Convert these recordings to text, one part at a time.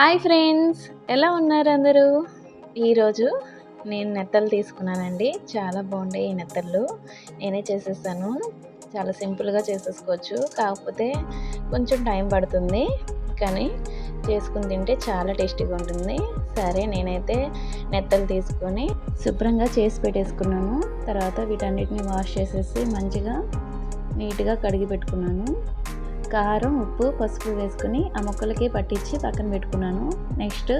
Hi friends ఎలా ఉన్నారు అందరూ? ఈరోజు నేను నెత్తలు తీసుకున్నానండి. చాలా బాగుండే ఈ నెత్తళ్ళు. నేనే చేసేసాను చాలా సింపుల్గా చేసేసుకోవచ్చు. కాకపోతే కొంచెం టైం పడుతుంది. కానీ చేసుకుని తింటే చాలా టేస్టీగా ఉంటుంది. సరే నేనైతే నెత్తలు తీసుకొని శుభ్రంగా చేసి పెట్టేసుకున్నాను. తర్వాత వీటన్నిటిని వాష్ చేసేసి మంచిగా నీట్గా కడిగి పెట్టుకున్నాను. కారం ఉప్పు పసుపు వేసుకుని ఆ ముక్కలకి పట్టించి పక్కన పెట్టుకున్నాను. నెక్స్ట్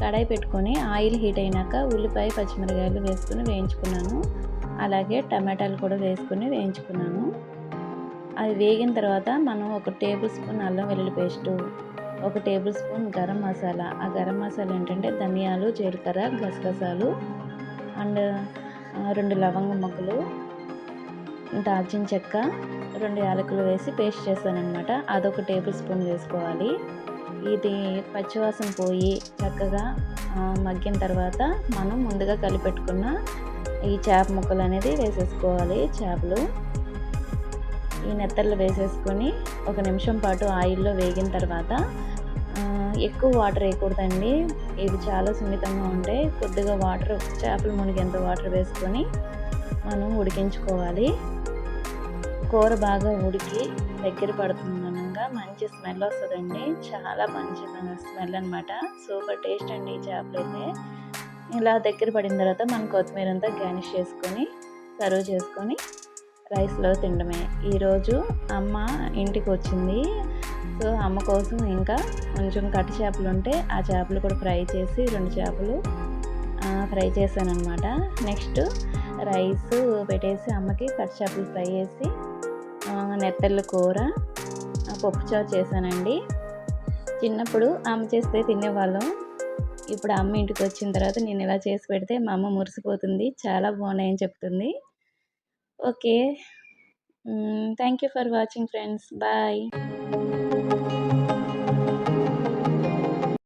కడాయి పెట్టుకొని ఆయిల్ హీట్ అయినాక ఉల్లిపాయ పచ్చిమిరకాయలు వేసుకుని వేయించుకున్నాను. అలాగే టమాటాలు కూడా వేసుకుని వేయించుకున్నాను. అవి వేగిన తర్వాత మనం ఒక టేబుల్ స్పూన్ అల్లం వెల్లుల్లి పేస్టు ఒక టేబుల్ స్పూన్ గరం మసాలా. ఆ గరం మసాలా ఏంటంటే ధనియాలు జీలకర్ర గసగసాలు అండ్ రెండు లవంగ మొగ్గలు దాల్చిన చెక్క రెండు యాలకులు వేసి పేస్ట్ చేస్తానమాట అదొక టేబుల్ స్పూన్ వేసుకోవాలి. ఇది పచ్చివాసన పోయి చక్కగా మగ్గిన తర్వాత మనం ముందుగా కలిపెట్టుకున్న ఈ చేప ముక్కలు అనేది వేసేసుకోవాలి చేపలు. ఈ నెత్తళ్ళు వేసేసుకొని ఒక నిమిషం పాటు ఆయిల్లో వేగిన తర్వాత ఎక్కువ వాటర్ వేయకూడదండి. ఇవి చాలా సున్నితంగా ఉంటాయి కొద్దిగా వాటర్ చేపలు మునిగేంత వాటర్ వేసుకొని మనం ఉడికించుకోవాలి. కూర బాగా ఉడికి దగ్గర పడుతుందనగా మంచి స్మెల్ వస్తుందండి. చాలా మంచి స్మెల్ అనమాట సూపర్ టేస్ట్ అండి ఈ చేపలైతే ఇలా దగ్గర పడిన తర్వాత మనం కొత్తిమీర అంతా గార్నిష్ చేసుకొని సర్వ్ చేసుకొని రైస్లో తినడమే. ఈరోజు అమ్మ ఇంటికి వచ్చింది. సో అమ్మ కోసం ఇంకా కొంచెం కట్టి చేపలు ఉంటే ఆ చేపలు కూడా ఫ్రై చేసి రెండు చేపలు ఫ్రై చేశాను అనమాట నెక్స్ట్ రైస్ పెట్టేసి అమ్మకి కట్టి ఫ్రై చేసి నెత్తళ్ళ కూర పప్పుచారు చేశానండి. చిన్నప్పుడు అమ్మ చేస్తే తినేవాళ్ళం. ఇప్పుడు అమ్మ ఇంటికి వచ్చిన తర్వాత నేను ఇలా చేసి పెడితే మా అమ్మ మురిసిపోతుంది. చాలా బాగున్నాయని చెప్తుంది. Okay. Thank you for watching friends bye